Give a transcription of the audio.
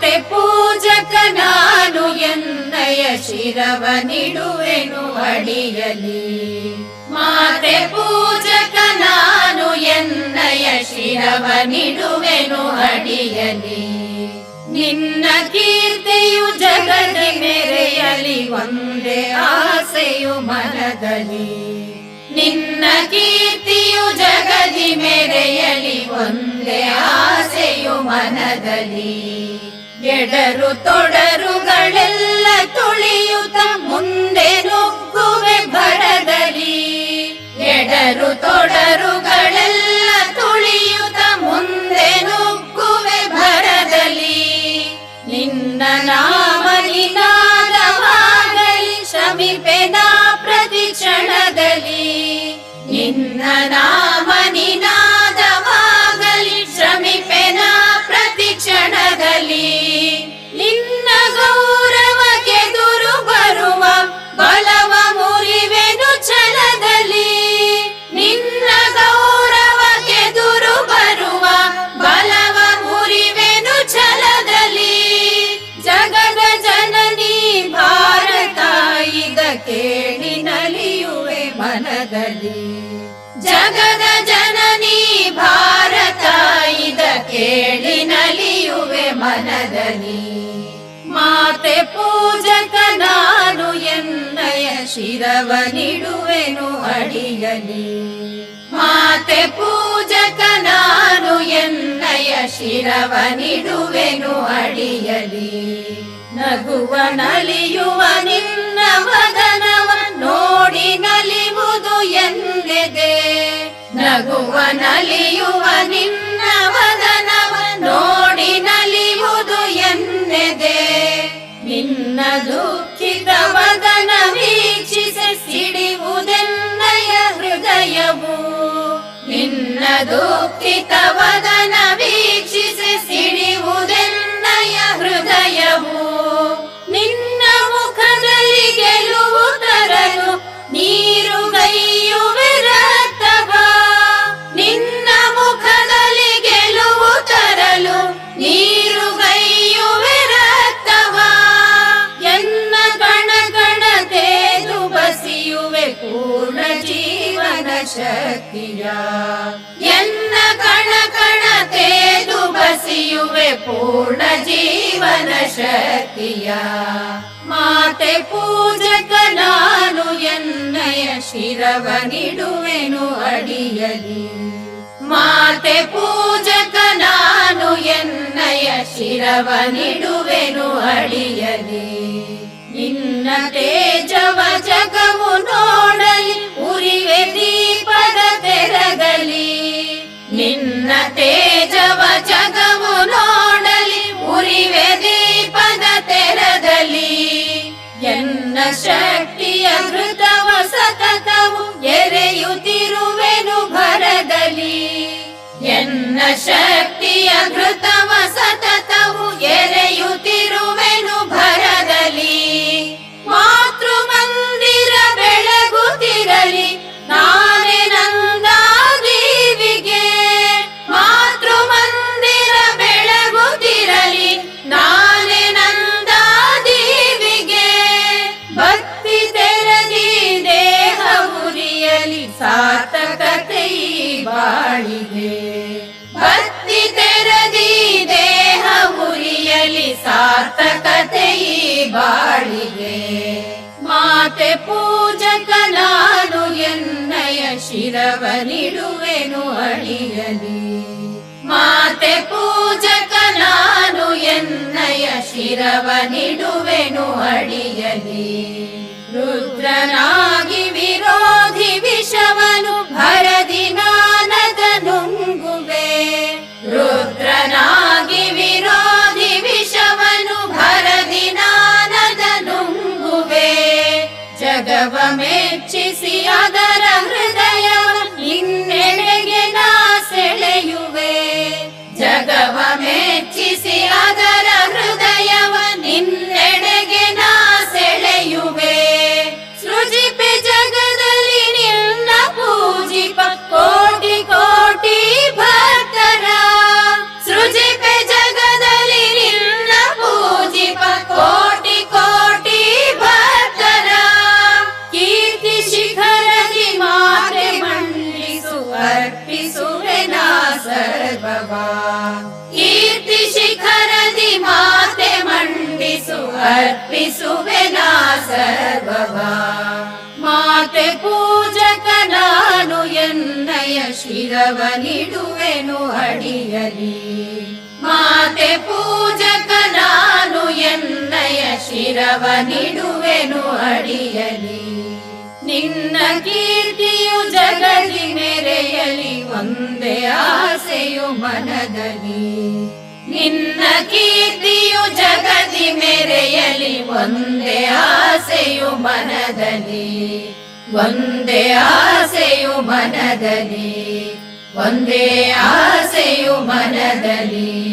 ಮಾತೆ ಪೂಜಕ ನಾನು ಎನ್ನಯ ಶಿರವ ನಿಡುವೆನು ಅಡಿಯಲಿ. ಮಾತೆ ಪೂಜಕ ನಾನು ಎನ್ನಯ ಶಿರವ ನಿಡುವೆನು ಅಡಿಯಲಿ. ನಿನ್ನ ಕೀರ್ತಿಯು ಜಗದಿ ಮೆರೆಯಲಿ, ಒಂದೇ ಆಸೆಯು ಮನದಲ್ಲಿ. ನಿನ್ನ ಕೀರ್ತಿಯು ಜಗದಿ ಮೆರೆಯಲಿ, ಒಂದೇ ಆಸೆಯು ಮನದಲ್ಲಿ. ಎಡರು ತೊಡರುಗಳೆಲ್ಲ ತುಳಿಯುತ ಮುಂದೆ ನುಗ್ಗುವೆ ಭರದಲ್ಲಿ. ಎಡರು ತೊಡರುಗಳೆಲ್ಲ ತುಳಿಯುತ ಮುಂದೆ ನುಗ್ಗುವೆ ಭರದಲ್ಲಿ. ನಿನ್ನ ನಾಮ ನಿನಾದವಾಗಲಿ ಶಮಿಪೆನಾ ಪ್ರತಿ ಕ್ಷಣದಲ್ಲಿ. ನಿನ್ನ ನಾಮ ನಿನಾದವಾಗಲಿ ಮನದಲ್ಲಿ ಜಗದ ಜನನಿ ಭಾರತ, ಇದ ಕೇಳಿ ನಲಿಯುವೆ ಮನದಲ್ಲಿ. ಮಾತೆ ಪೂಜಕ ನಾನು ಎನ್ನಯ ಶಿರವ ನಿಡುವೆನು ಅಡಿಯಲಿ. ಮಾತೆ ಪೂಜಕ ನಾನು ಎನ್ನಯ ಶಿರವ ನಿಡುವೆನು ಅಡಿಯಲಿ. ನಗುವ ನಲಿಯುವ ನಿನ್ನ ನಗುವ ನಲಿಯುವ ನಿನ್ನ ವದನವ ನೋಡಿ ನಲಿಯುವುದು ಎನ್ನೆದೆ. ದುಃಖಿತ ವದನ ವೀಕ್ಷಿಸಿ ಸಿಡಿಯುವುದೆನ್ನಯ ಹೃದಯವು. ನಿನ್ನ ದುಃಖಿತ ವದನ ಶಕ್ತಿಯ. ಎನ್ನ ಕಣ ಕಣ ತೇದು ಬಸಿಯುವೆ ಪೂರ್ಣ ಜೀವನ ಶಕ್ತಿಯ. ಮಾತೆ ಪೂಜಕ ನಾನು ಎನ್ನಯ ಶಿರವ ನಿಡುವೆನು ಅಡಿಯಲಿ. ಮಾತೆ ಪೂಜಕ ನಾನು ಎನ್ನಯ ಶಿರವ ನಿಡುವೆನು ಅಡಿಯಲಿ. ನಿನ್ನ ತೇಜವ ಜಗವು ನೋಡಲಿ, ಉರಿವೆ ನಿನ್ನ ತೇಜವ ಜಗವು ನೋಡಲಿ ಉರಿವೆ ದೀಪದ ತೆರದಲ್ಲಿ. ಎನ್ನ ಶಕ್ತಿಯ ಘೃತವ ಸತತವು ಎರೆಯುತ್ತಿರುವೆನು ಭರದಲ್ಲಿ. ಎನ್ನ ಶಕ್ತಿಯ ಘೃತವ ಎನ್ನಯ ಶಿರವ ನಿಡುವೆನು ಅಡಿಯಲಿ ಮಾತೆ ಪೂಜಕ ನಾನು ಎನ್ನಯ ಶಿರವ ನಿಡುವೆನು ಅಡಿಯಲಿ ರುದ್ರನಾಗಿ ವಿರೋಧಿ ವಿಷವನು ಭರದಿ ನಾನದ ನುಂಗುವೆ. ರುದ್ರನಾಗಿ ವಿರೋಧಿ ವಿಷವನು ಭರದಿ ನಾನದ ನುಂಗುವೆ. ಜಗವ ಮೆಚ್ಚಿಸಿ ಅರ್ಪಿಸುವೆನಾ ಸರ್ವವಾ. ಮಾತೆ ಪೂಜಕ ನಾನು ಎನ್ನಯ ಶಿರವನಿಡುವೆನು ಅಡಿಯಲಿ. ಮಾತೆ ಪೂಜಕ ನಾನು ಎನ್ನಯ ಶಿರವನಿಡುವೆನು ಅಡಿಯಲಿ. ನಿನ್ನ ಕೀರ್ತಿಯು ಜಗದಿ ಮೆರೆಯಲಿ ಒಂದೇ ಆಸೆಯು ಮನದಲ್ಲಿ. ನಿನ್ನ ಕೀರ್ತಿಯು ಜಗದಿ ಮೆರೆಯಲಿ ಒಂದೇ ಆಸೆಯು ಮನದಲ್ಲಿ. ಒಂದೇ ಆಸೆಯು ಮನದಲ್ಲಿ. ಒಂದೇ ಆಸೆಯು ಮನದಲ್ಲಿ.